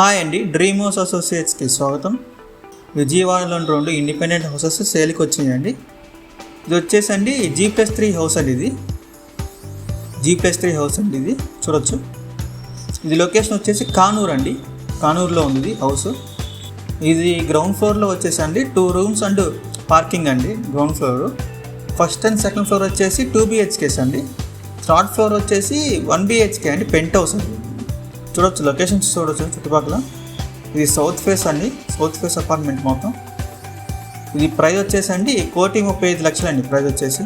Hi అండి dream house అసోసియేట్స్కి స్వాగతం. విజయవాడలోని రెండు ఇండిపెండెంట్ హౌసెస్ సేల్కి వచ్చాయండి ఇది వచ్చేసండి జీ ప్లస్ త్రీ హౌస్ అండి ఇది. జీ ప్లస్ త్రీ హౌస్ అండి ఇది చూడొచ్చు. ఇది లొకేషన్ వచ్చేసి కానూర్ అండి. కానూరులో ఉంది ఇది హౌస్. ఇది గ్రౌండ్ ఫ్లోర్లో వచ్చేసండి టూ రూమ్స్ అండ్ పార్కింగ్ అండి ground floor. First and second floor వచ్చేసి టూ బిహెచ్కేస్ అండి. థర్డ్ ఫ్లోర్ వచ్చేసి వన్ బిహెచ్కే అండి పెంట్ హౌస్ అండి. చూడొచ్చు లొకేషన్స్ చూడొచ్చు చుట్టుపక్కల. ఇది సౌత్ ఫేస్ అండి సౌత్ ఫేస్ అపార్ట్మెంట్ మొత్తం. ఇది ప్రైస్ వచ్చేసి అండి కోటి ముప్పై ఐదు లక్షలు అండి ప్రైస్ వచ్చేసి.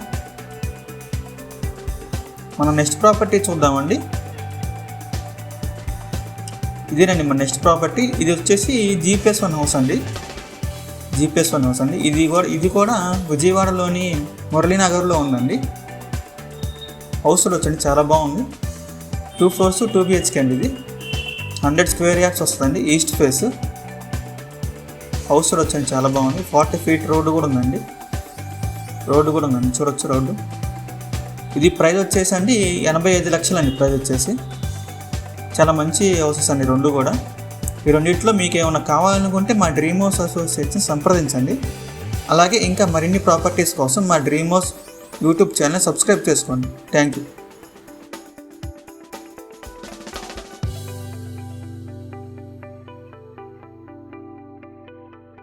మనం నెక్స్ట్ ప్రాపర్టీ చూద్దామండి. ఇదేనండి మన నెక్స్ట్ ప్రాపర్టీ ఇది వచ్చేసి జీపీఎస్ వన్ హౌస్ అండి. జీపీఎస్ వన్ హౌస్ అండి. ఇది కూడా ఇది కూడా విజయవాడలోని మురళీనగర్లో ఉందండి. హౌస్ వచ్చండి చాలా బాగుంది. టూ ఫ్లోర్స్ టూ బిహెచ్కే అండి ఇది. హండ్రెడ్ స్క్వేర్ యార్డ్స్ వస్తుందండి ఈస్ట్ ఫేస్. హౌస్ కూడా వచ్చండి చాలా బాగుంది. ఫార్టీ ఫీట్ రోడ్డు కూడా ఉందండి. రోడ్డు కూడా ఉందండి చూడొచ్చు రోడ్డు. ఇది ప్రైస్ వచ్చేసి అండి ఎనభై ఐదు లక్షలు అండి ప్రైస్ వచ్చేసి. చాలా మంచి హౌసెస్ అండి రెండు కూడా. ఈ రెండిట్లో మీకు ఏమైనా కావాలనుకుంటే మా డ్రీమ్ హౌస్ అసోసియేషన్ సంప్రదించండి. అలాగే ఇంకా మరిన్ని ప్రాపర్టీస్ కోసం మా dream house YouTube channel subscribe చేసుకోండి. Thank you.